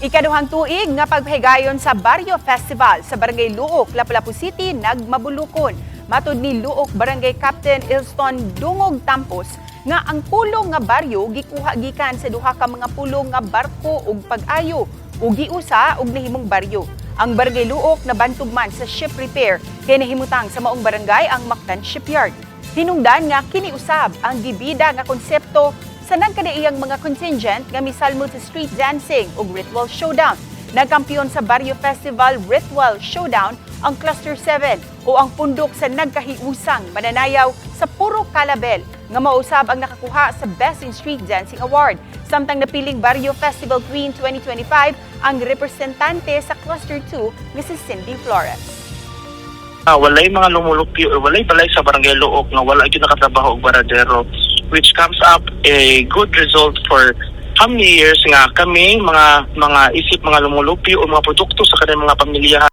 Ikaduhang tuig nga paghigayon sa Barrio Festival sa Barangay Luok, Lapu-Lapu City, nagmabulukon. Matud ni Luok Barangay Captain Ilston Dungog Tampos nga ang pulong nga baryo gikuha gikan sa duha ka mga pulong nga barko ug pag-ayo ug giusa og nahimong baryo. Ang Barangay Luok nabantog man sa ship repair kay nahimutang sa maong barangay ang Mactan Shipyard. Hinungdan nga kiniusab ang gibida nga konsepto sa nagkadaiyang mga contingent nga misalmo sa street dancing ug ritual showdown. Nagkampiyon sa Barrio Festival Ritual Showdown ang Cluster 7 o ang pundok sa nagkahiusang mananayaw sa Puro Calabel nga mausab ang nakakuha sa Best in Street Dancing Award. Samtang napiling Barrio Festival Queen 2025 ang representante sa Cluster 2 nga si Cindy Flores. Ah, walay mga lumulupyo or walay balay sa barangay Luok nga wala gyud nakatrabaho og baradero which comes up a good result for how many years nga kami mga mga isip mga lumulupyo o mga produkto sa kanang mga pamilya